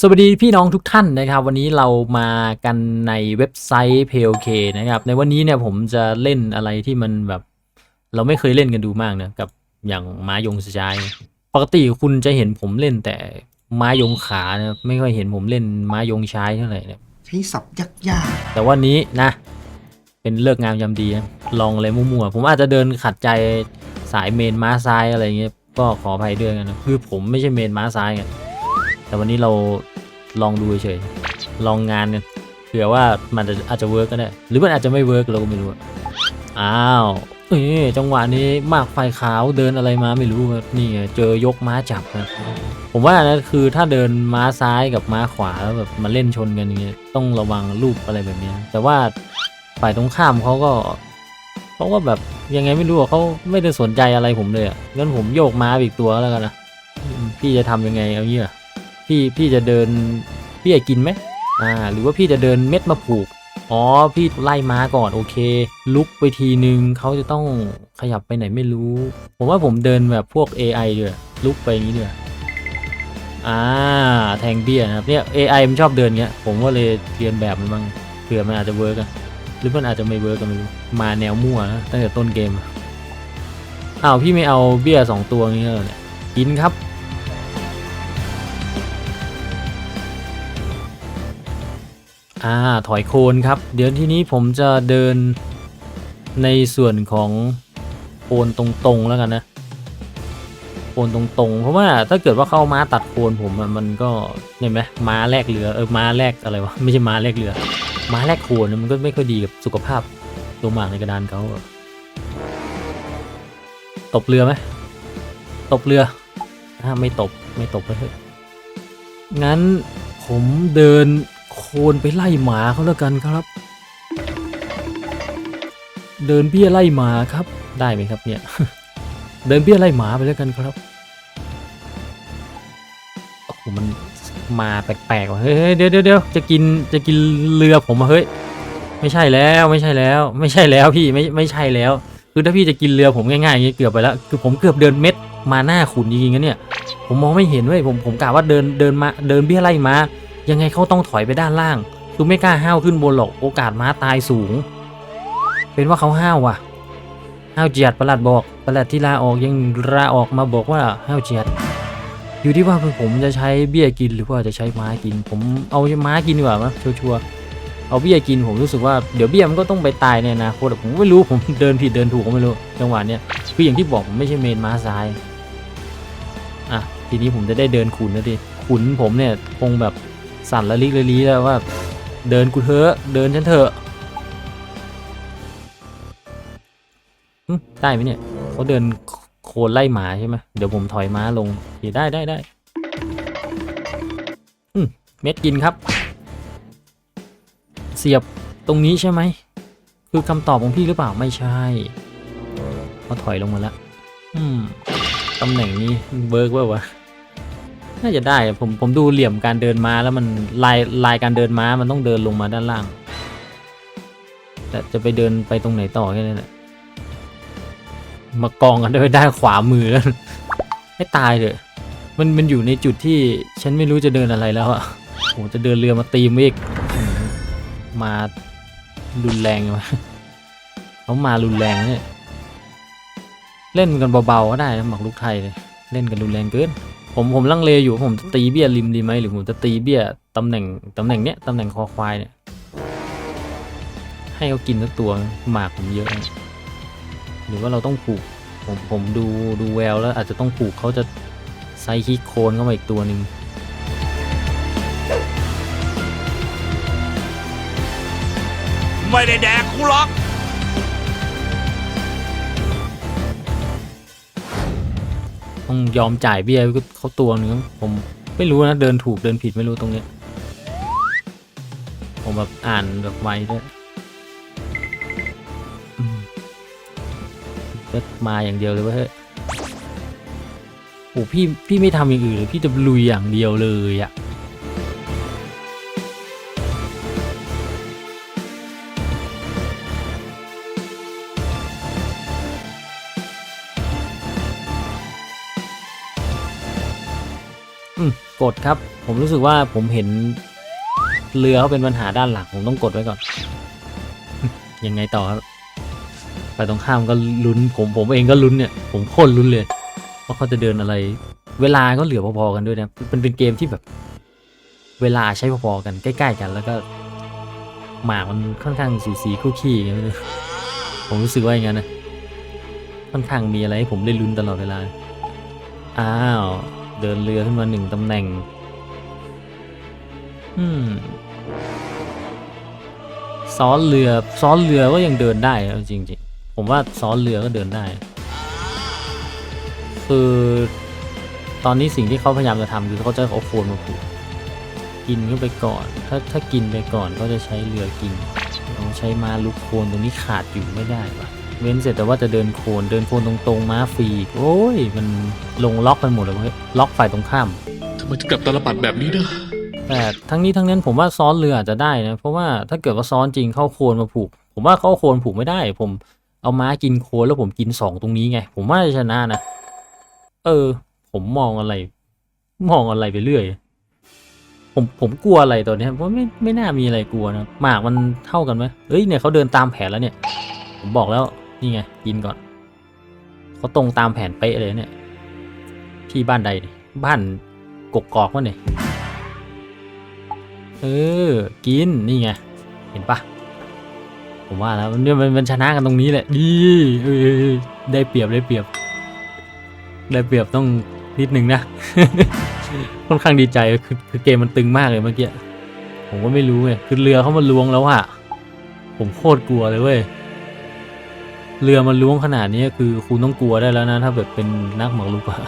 สวัสดีพี่น้องทุกท่านนะครับ วันนี้เรามากันในเว็บไซต์ PLK นะครับ ในวันนี้เนี่ยผมจะเล่นอะไรที่มันแบบ เราไม่เคยเล่นกันดูมากนะกับอย่างม้ายงสจายปกติคุณจะเห็นผมเล่นแต่ม้ายงขานะไม่ค่อยเห็นผมเล่นม้ายงชายเท่าไหร่นะใช้สับยากยากแต่วันนี้นะ เป็นเลิกงามยามดีนะลองอะไรมั่วๆผมอาจจะเดินขัดใจสายเมนม้าซ้ายอะไรเงี้ยก็ขออภัยด้วยกันนะคือผมไม่ใช่เมนม้าซ้ายไง แต่วันนี้เราลองดูเฉยๆลองงานกันเผื่อว่ามันอาจจะเวิร์กก็ได้หรือมันอาจจะไม่เวิร์กเราก็ไม่รู้อ้าวเอ้จังหวะนี้มากไฟขาวเดินอะไรมาไม่รู้ครับนี่ไงเจอยกม้าจับครับผมว่านะคือถ้าเดินม้าซ้ายกับม้าขวาแล้วแบบมาเล่นชนกันอย่างเงี้ยต้องระวังลูกอะไรแบบนี้ แต่ว่าฝ่ายตรงข้ามเขาก็เขาก็แบบยังไงไม่รู้เขาไม่ได้สนใจอะไรผมเลยอะงั้นผมโยกม้าอีกตัวแล้วกันนะพี่จะทำยังไงเอางี้อะ พี่พี่จะเดินพี่จะกินไหมอ่าหรือว่าพี่จะเดินเม็ดมาผูกอ๋อพี่ไล่ม้าก่อนโอเค ลุกไปทีนึงเขาจะต้องขยับไปไหนไม่รู้ ผมว่าผมเดินแบบพวก AI เดือลุกไปอย่างนี้เดืออ่าแทงเบี้ยนะครับเนี่ย AI มันชอบเดินเงี้ยผมก็เลยเรียนแบบมันบ้างเผื่อมันอาจจะเวิร์กอะหรือมันอาจจะไม่เวิร์กกันไม่รู้มาแนวมั่วนะตั้งแต่ต้นเกมอ้าวพี่ไม่เอาเบี้ยสองตัวนี้เลยกินครับ อ่าถอยโคนครับ เดี๋ยวทีนี้ผมจะเดินในส่วนของโคนตรงๆแล้วกันนะโคนตรงๆ เพราะว่าถ้าเกิดว่าเข้าม้าตัดโคนผมมันก็เห็นไหมม้าแลกเรือเออม้าแลกอะไรวะไม่ใช่ม้าแลกเรือ ม้าแลกโคนมันก็ไม่ค่อยดีกับสุขภาพตัวหมากในกระดานเขาตบเรือไหมตบเรือถ้าไม่ตบไม่ตบไปเถอะงั้นผมเดิน โคนไปไล่หมาเขาแล้วกันครับ เดินเบี้ยไล่หมาครับ ได้ไหมครับเนี่ย เดินเบี้ยไล่หมาไปแล้วกันครับโอ้โหมันมาแปลกๆว่ะเฮ้ยเดี๋ยวเดี๋ยวเดี๋ยวจะกินจะกินเรือผมอะเฮ้ยไม่ใช่แล้วไม่ใช่แล้ว ไม่ใช่แล้วพี่ไม่ไม่ใช่แล้ว คือถ้าพี่จะกินเรือผมง่ายๆอย่างนี้เกือบไปแล้วคือผมเกือบเดินเม็ดมาหน้าขุนจริงๆนะเนี่ย ผมมองไม่เห็นเว้ยผมผมกะว่าเดินเดินมาเดินเบี้ยไล่มา ยังไงเขาต้องถอยไปด้านล่าง คือไม่กล้าห้าวขึ้นบนหรอกโอกาสม้าตายสูง เป็นว่าเขาห้าวว่ะ ห้าวเจียดประหลัดบอกประหลัดที่ลาออกยังลาออกมาบอกว่าห้าวเจียด อยู่ที่ว่าผมจะใช้เบี้ยกินหรือว่าจะใช้ม้ากิน ผมเอาม้ากินดีกว่ามั้ยชัวร์ๆเอาเบี้ยกินผมรู้สึกว่าเดี๋ยวเบี้ยมันก็ต้องไปตายในอนาคตอะผมไม่รู้ผมเดินผิดเดินถูกก็ไม่รู้จังหวะเนี้ยคืออย่างที่บอกผมไม่ใช่เมนม้าซ้ายอะทีนี้ผมจะได้เดินขุนแล้วดิขุนผมเนี่ยคงแบบ สั่นละลิกละลีแล้วว่า เดินกูเถอะเดินฉันเถอะได้ไหมเนี่ยเขาเดินโคนไล่หมาใช่ไหมเดี๋ยวผมถอยม้าลงอเได้ได้ได้เม็ดกินครับ เสียบตรงนี้ใช่ไหมคือคำตอบของพี่หรือเปล่าไม่ใช่เขาถอยลงมาแล้วอืมตำแหน่งนี้เบิร์กว่าวะ น่าจะได้ผมผมดูเหลี่ยมการเดินม้าแล้วมันลายลายการเดินม้ามันต้องเดินลงมาด้านล่างแต่จะไปเดินไปตรงไหนต่อแค่นั้นแหละมากองกันด้วยด้านขวามือให้ตายเถอะมันมันอยู่ในจุดที่ฉันไม่รู้จะเดินอะไรแล้วอะโหจะเดินเรือมาตีมอีกอืมมารุนแรงมาเขามารุนแรงเนี่ยเล่นกันเบาๆก็ได้หมักลูกไทยเลยเล่นกันรุนแรงเกิน ผมผมลังเลอยู่ผมจะตีเบี้ยริมดีไหมหรือผมจะตีเบี้ยตำแหน่งตำแหน่งเนี้ยตำแหน่งคอควายเนี่ยให้เขากินสักตัวหมากผมเยอะ หรือว่าเราต้องผูกผมผมดูดูแววแล้วอาจจะต้องผูกเขาจะไซคิโคนเข้ามาอีกตัวหนึ่งไม่ได้แดกกูหรอก ต้องยอมจ่ายเบี้ยเขาตัวหนึ่งผมไม่รู้นะเดินถูกเดินผิดไม่รู้ตรงเนี้ยผมแบบอ่านแบบไวด้วยก็มาอย่างเดียวเลยว่าเฮ้ยโอ้พี่พี่ไม่ทำอย่างอื่นเลยพี่จะลุยอย่างเดียวเลยอะ กดครับ ผมรู้สึกว่าผมเห็นเรือเขาเป็นปัญหาด้านหลังผมต้องกดไว้ก่อน ยังไงต่อครับ ไปตรงข้ามก็ลุ้น ผมผมเองก็ลุ้นเนี่ย ผมโคตรลุ้นเลยว่าเขาจะเดินอะไร เวลาก็เหลือพอๆกันด้วยนะเป็นเป็นเกมที่แบบ เวลาใช้พอๆกันใกล้ ๆ กัน แล้วก็ หมากมันค่อนข้างสูสีคู่ขี้อย่างเงี้ผมรู้สึกว่าอย่างนั้นนะค่อนข้างมีอะไรให้ผมได้ลุ้นตลอดเวลา อ้าว เดินเรือขึ้นมาหนึ่งตำแหน่ง อืม ซ้อนเรือ ซ้อนเรือก็ยังเดินได้นะจริงๆผมว่าซ้อนเรือก็เดินได้ คือตอนนี้สิ่งที่เขาพยายามจะทำคือเขาจะเอาโคนมาผูกกินก็ไปก่อน ถ้าถ้ากินไปก่อนก็จะใช้เรือกินต้องใช้มาลุกโคนตรงนี้ขาดอยู่ไม่ได้ปะ เว้นเสร็จแต่ว่าจะเดินโคนเดินโคนตรงๆม้าฟรีอีกโอ้ย มันลงล็อกกันหมดเลยเว้ยล็อกฝ่ายตรงข้ามทำไมถึงกลับตาลปัดแบบนี้นะแต่ทั้งนี้ทั้งนั้นผมว่าซ้อนเรืออาจจะได้นะ เพราะว่าถ้าเกิดว่าซ้อนจริงเข้าโคนมาผูก ผมว่าเข้าโคนผูกไม่ได้ ผมเอาม้ากินโคนแล้วผมกินสองตรงนี้ไง ผมว่าจะชนะนะ เออ ผมมองอะไร มองอะไรไปเรื่อย ผมผมกลัวอะไรตอนเนี้ยว่าไม่ไม่น่ามีอะไรกลัวนะหมากมันเท่ากันไหมเอ้ยเนี่ยเขาเดินตามแผนแล้วเนี่ย ผมบอกแล้ว นี่ไงกินก่อนเขาตรงตามแผนเป๊ะเลยเนี่ย ที่บ้านใด บ้านกกอกวะเนี่ยเออ กินนี่ไง เห็นปะผมว่าแล้วเนี่ยมันชนะกันตรงนี้แหละดีเออได้เปรียบได้เปรียบ ได้เปรียบต้องนิดนึงนะค่อนข้างดีใจคือคือเกมมันตึงมากเลยเมื่อกี้ผมก็ไม่รู้ไงคือเรือเขามาลวงแล้วอะผมโคตรกลัวเลยเว้ย เรือมันล้วงขนาดนี้คือคุณต้องกลัวได้แล้วนะ ถ้าแบบเป็นนักหมากรุกอะ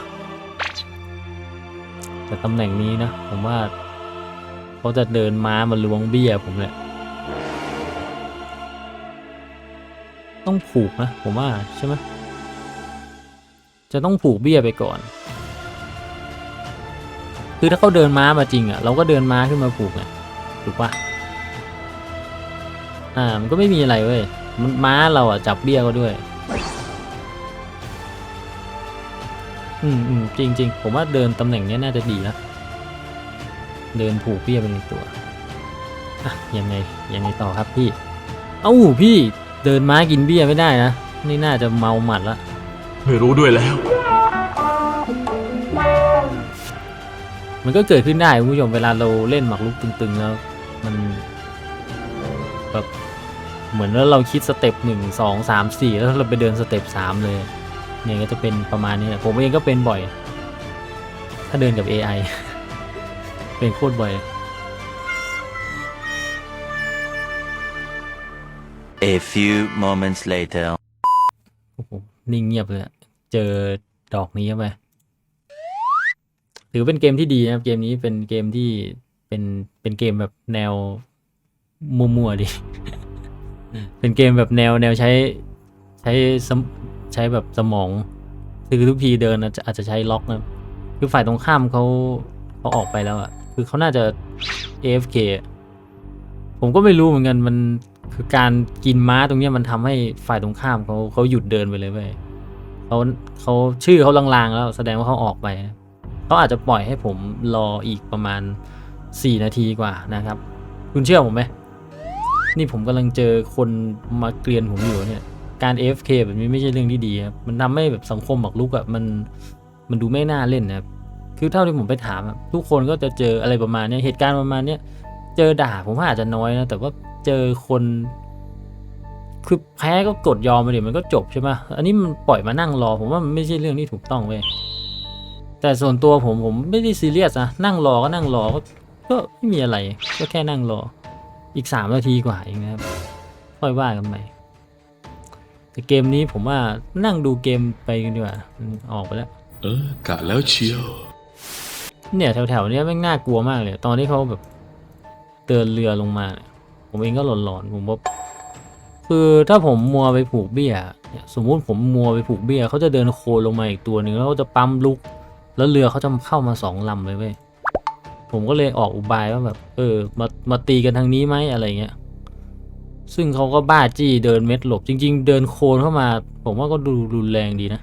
แต่ตำแหน่งนี้นะ ผมว่าเขาจะเดินม้ามาล้วงเบี้ยผมแหละ ต้องผูกนะ ผมว่าใช่ไหมจะต้องผูกเบี้ยไปก่อน คือถ้าเขาเดินม้ามาจริงอะ เราก็เดินม้าขึ้นมาผูกไงถูกปะอ่ามันก็ไม่มีอะไรเว้ย มันม้าเราอะจับเบี้ยก็ด้วย อืมอืมจริงจริงๆผมว่าเดินตำแหน่งเนี้ยน่าจะดีนะเดินผูกเบี้ยไปในตัวอะยังไงยังไงต่อครับพี่ เอ้าพี่เดินม้ากินเบี้ยไม่ได้นะนี่น่าจะเมาหมัดละไม่รู้ด้วยแล้ว มันก็เกิดขึ้นได้คุณผู้ชมเวลาเราเล่นหมากรุกตึงๆแล้ว มันแบบ เหมือนว่าเราคิดสเต็ปหนึ่งสองสามสี่แล้วเราไปเดินสเต็ปสามเลย เนี่ยก็จะเป็นประมาณนี้แหละผมเองก็เป็นบ่อย ถ้าเดินกับ AI เป็นโคตรบ่อย A few moments later. โอ้โหนิ่งเงียบเลยอะเจอดอกนี้เข้าไปถือเป็นเกมที่ดีนะครับ เกมนี้เป็นเกมที่เป็นเป็นเกมแบบแนวมัวๆดิ เป็นเกมแบบแนวแนวใช้ใช้สมใช้แบบสมองคือทุกทีเดินอาจจะใช้ล็อกนะคือฝ่ายตรงข้ามเขาเขาออกไปแล้วอะคือเขาน่าจะ AFK ผมก็ไม่รู้เหมือนกันมันคือการกินม้าตรงนี้มันทำให้ฝ่ายตรงข้ามเขาเขาหยุดเดินไปเลยเว้ยเขาเขาชื่อเขาลางๆแล้วแสดงว่าเขาออกไปเขาอาจจะปล่อยให้ผมรออีกประมาณ 4 นาทีกว่านะครับ คุณเชื่อผมไหม นี่ผมกำลังเจอคนมาเกลียนผมอยู่เนี่ย การ AFK แบบนี้ไม่ใช่เรื่องที่ดีครับ มันทำให้แบบสังคมหมักลุกอะมันมันดูไม่น่าเล่นนะครับ คือเท่าที่ผมไปถามทุกคนก็จะเจออะไรประมาณนี้เหตุการณ์ประมาณนี้เจอด่าผมว่าอาจจะน้อยนะ แต่ว่าเจอคนคือแพ้ก็กดยอมไปเดี๋ยวมันก็จบใช่ไหมอันนี้มันปล่อยมานั่งรอ ผมว่ามันไม่ใช่เรื่องที่ถูกต้องเว้ย แต่ส่วนตัวผมผมไม่ได้ซีเรียสนะ นั่งรอก็นั่งรอก็ไม่มีอะไร ก็แค่นั่งรอ อีกสามนาทีกว่าเองนะครับ ค่อยว่ากันใหม่แต่เกมนี้ผมว่านั่งดูเกมไปกันดีกว่าอืมออกไปแล้ว เออกะแล้วเชียว เนี่ยแถวๆเนี้ยแม่งน่ากลัวมากเลย ตอนที่เขาแบบเดินเรือลงมาเนี่ยผมเองก็หลอนๆผมว่าคือถ้าผมมัวไปผูกเบี้ยเนี่ยสมมุติผมมัวไปผูกเบี้ยเขาจะเดินโคลนลงมาอีกตัวหนึ่งแล้วเขาจะปั๊มลุก แล้วเรือเขาจะเข้ามาสองลำเลยเว้ย ผมก็เลยออกอุบายว่าแบบ เออ มามาตีกันทางนี้ไหมอะไรเงี้ย ซึ่งเขาก็บ้าจี้เดินเม็ดหลบ จริง ๆ เดินโคนเข้ามา ผมว่าก็ดูรุนแรงดีนะ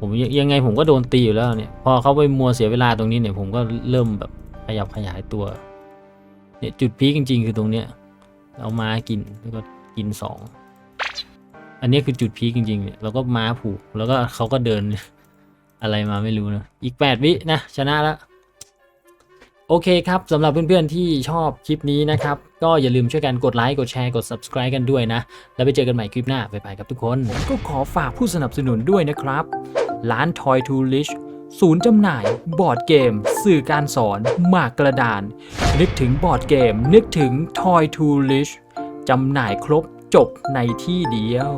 ผมยังยังไงผมก็โดนตีอยู่แล้วเนี่ย พอเขาไปมัวเสียเวลาตรงนี้เนี่ย ผมก็เริ่มแบบขยับขยายตัว เนี่ยจุดพีคจริง ๆ คือตรงเนี้ย เอาม้ากินแล้วก็กินสอง อันนี้คือจุดพีคจริงๆเนี่ย แล้วก็ม้าผูก แล้วก็เขาก็เดิน อะไรมาไม่รู้นะ อีก 8 วินะ ชนะแล้ว โอเคครับสำหรับเพื่อนๆที่ชอบคลิปนี้นะครับ ก็อย่าลืมช่วยกันกดไลค์ กดแชร์ กด subscribe กันด้วยนะ แล้วไปเจอกันใหม่คลิปหน้าไปไปกับทุกคน ก็ขอฝากผู้สนับสนุนด้วยนะครับ ร้าน Toy to Lish ศูนย์จำหน่าย บอร์ดเกม สื่อการสอน หมากกระดาน นึกถึงบอร์ดเกม นึกถึง Toy to Lish จำหน่ายครบจบในที่เดียว